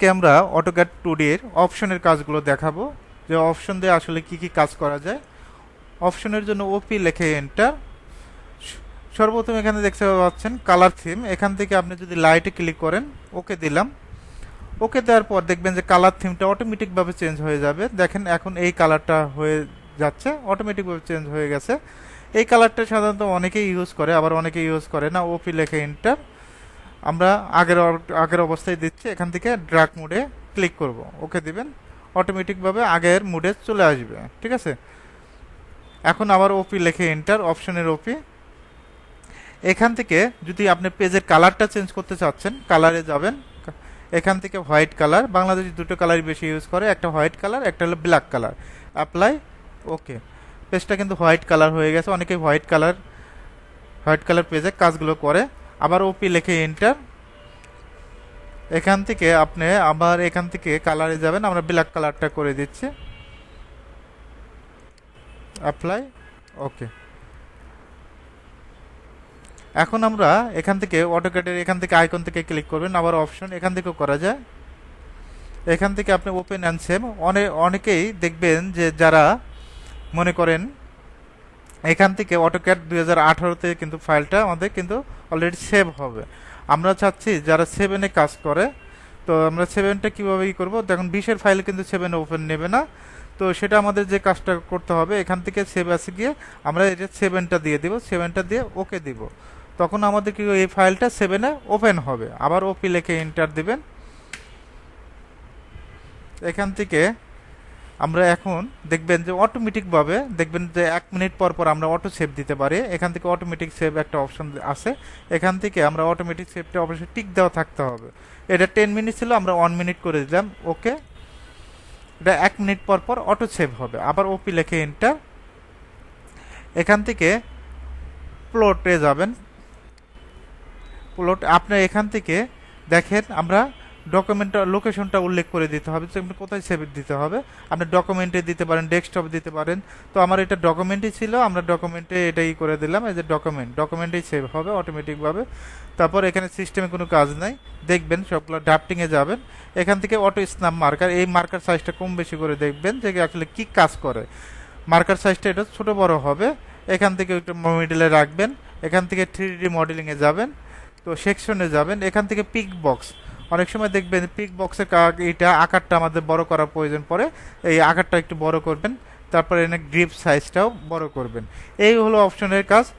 আজকে আমরা AutoCAD two এর অপশনের কাজগুলো দেখাবো। যে অপশন দিয়ে আসলে কি কি কাজ করা যায়। অপশনের জন্য ওপি লেখে এন্টার সর্বপ্রথম এখানে দেখতে পাচ্ছেন কালার থিম এখান থেকে আপনি যদি লাইটে ক্লিক করেন ওকে দিলাম। ওকে দেওয়ার পর দেখবেন যে কালার থিমটা অটোমেটিকভাবে চেঞ্জ হয়ে যাবে। দেখেন এখন এই কালারটা হয়ে যাচ্ছে অটোমেটিকভাবে চেঞ্জ হয়ে গেছে। এই কালারটা সাধারণত অনেকেই ইউজ করে, আবার অনেকে ইউজ করে না। ওপি লেখে এন্টার আমরা আগের আগের অবস্থায় দিচ্ছি, এখান থেকে ড্রাগ মুডে ক্লিক করব। ওকে দিবেন অটোমেটিকভাবে আগের মুডে চলে আসবে, ঠিক আছে? এখন আবার ওপি লেখে এন্টার অপশনের ওপি এখান থেকে যদি আপনি পেজের কালারটা চেঞ্জ করতে চাচ্ছেন কালারে যাবেন। এখান থেকে হোয়াইট কালার বাংলাদেশ দুটো কালারই বেশি ইউজ করে, একটা হোয়াইট কালার একটা হলো ব্ল্যাক কালার অ্যাপ্লাই ওকে পেজটা কিন্তু হোয়াইট কালার হয়ে গেছে, অনেকে হোয়াইট কালার হোয়াইট কালার পেজে কাজগুলো করে। আবার ওপি লেখে এন্টার এখান থেকে আপনি আবার এখান থেকে কালারে যাবেন, আমরা ব্ল্যাক কালারটা করে দিচ্ছি। অ্যাপ্লাই ওকে এখন আমরা এখান থেকে অটোক্যাডের এখান থেকে আইকন থেকে ক্লিক করবেন, আবার অপশন এখান থেকেও করা যায়। এখান থেকে আপনি ওপেন অ্যান্ড অনেক অনেকেই দেখবেন যে যারা মনে করেন এখান থেকে অটোক্যাড দুই আঠারোতে কিন্তু ফাইলটা আমাদের কিন্তু অলরেডি সেভ হবে। আমরা চাচ্ছি যারা সেভেনে কাজ করে, তো আমরা সেভেনটা কীভাবে ই করব? দেখুন বিশের ফাইল কিন্তু সেভেন ওপেন নেবে না। তো সেটা আমাদের যে কাজটা করতে হবে, এখান থেকে সেভ আসে গিয়ে আমরা এটা সেভেনটা দিয়ে দিব সেভেনটা দিয়ে ওকে দিব। তখন আমাদের কি এই ফাইলটা সেভেনে ওপেন হবে। আবার ওপি লেখে এন্টার দিবেন। এখান থেকে আমরা এখন দেখবেন যে অটোমেটিকভাবে দেখবেন যে এক মিনিট পর পর আমরা অটো সেভ দিতে পারি। এখান থেকে অটোমেটিক সেভ একটা অপশন আছে। এখান থেকে আমরা অটোমেটিক সেভটা অবশ্যই টিক দেওয়া থাকতে হবে। এটা টেন মিনিট ছিল, আমরা ওয়ান মিনিট করে দিলাম। ওকে এটা এক মিনিট পর পর অটো সেভ হবে। আবার ওপি লেখে এন্টার এখান থেকে প্লটে যাবেন। প্লট আপনার এখান থেকে দেখেন আমরা ডকুমেন্টটা লোকেশনটা উল্লেখ করে দিতে হবে। আপনি কোথায় সেভ দিতে হবে। আপনি ডকুমেন্টে দিতে পারেন ডেস্কটপে দিতে পারেন। তো আমার এটা ডকুমেন্টই ছিল, আমরা ডকুমেন্টে এটাই করে দিলাম, এই যে ডকুমেন্ট ডকুমেন্টেই সেভ হবে অটোমেটিকভাবে তারপর এখানে সিস্টেমে কোনো কাজ নাই। দেখবেন সবগুলো ড্রাফটিংয়ে যাবেন। এখান থেকে অটো স্ন্যাপ মার্কার এই মার্কার সাইজটা কম বেশি করে দেখবেন যে আসলে কি কাজ করে। মার্কার সাইজটা এটা ছোট বড় হবে। এখান থেকে একটু মিডলে রাখবেন। এখান থেকে থ্রি ডি মডেলিংয়ে যাবেন। তো সেকশনে যাবেন। এখান থেকে পিক বক্স অনেক সময় দেখবেন পিক বক্সের এটা আকারটা আমাদের বড় করার প্রয়োজন পড়ে, এই আকারটা একটু বড় করবেন, তারপরে এনে গ্রিপ সাইজটাও বড় করবেন। এই হলো অপশনের কাজ।